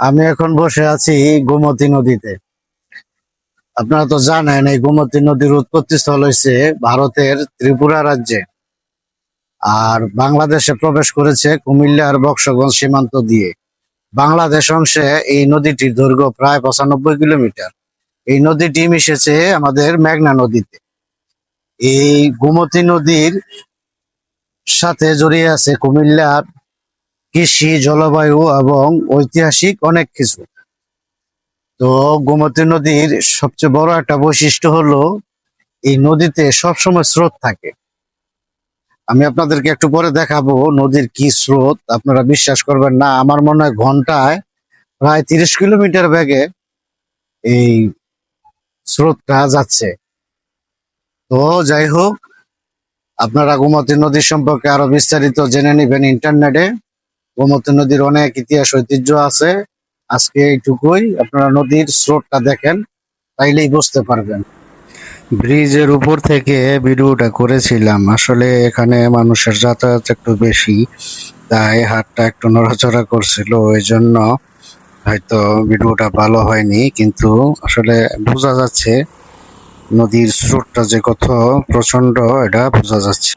আমি এখন বসে আছি গোমতী নদীতে। আপনারা তো জানেন, এই গোমতী নদীর উৎপত্তি স্থল হয়েছে ভারতের ত্রিপুরা রাজ্যে। আর বাংলাদেশে প্রবেশ করেছে কুমিল্লা আর বক্সগঞ্জ সীমান্ত দিয়ে। বাংলাদেশ অংশে এই নদীটির দৈর্ঘ্য প্রায় পঁচানব্বই কিলোমিটার। এই নদীটি মিশেছে আমাদের মেঘনা নদীতে। এই গোমতী নদীর সাথে জড়িয়ে আছে কুমিল্লার কৃষি, জলবায়ু এবং ঐতিহাসিক অনেক কিছু। তো গোমতী নদীর সবচেয়ে বড় একটা বৈশিষ্ট্য হলো, এই নদীতে সবসময় স্রোত থাকে। আমি আপনাদেরকে একটু পরে দেখাবো নদীর কি স্রোত, আপনারা বিশ্বাস করবেন না, আমার মনে হয় ঘন্টায় প্রায় তিরিশ কিলোমিটার বেগে এই স্রোতটা যাচ্ছে। তো যাই হোক, আপনারা গোমতী নদী সম্পর্কে আরও বিস্তারিত জেনে নেবেন ইন্টারনেটে। গোমতী নদীর অনেক ইতিহাস ঐতিহ্য আছে। আজকে এইটুকুই। আপনারা নদীর স্রোতটা দেখেন, তাইলেই বুঝতে পারবেন। ব্রিজের উপর থেকে ভিডিওটা করেছিলাম। আসলে এখানে মানুষের যাতায়াত একটু বেশি, তাই হাতটা একটু নড়াচড়া করছিল। ওই জন্য হয়তো ভিডিওটা ভালো হয়নি, কিন্তু আসলে বোঝা যাচ্ছে, নদীর স্রোতটা যে কত প্রচণ্ড এটা বোঝা যাচ্ছে।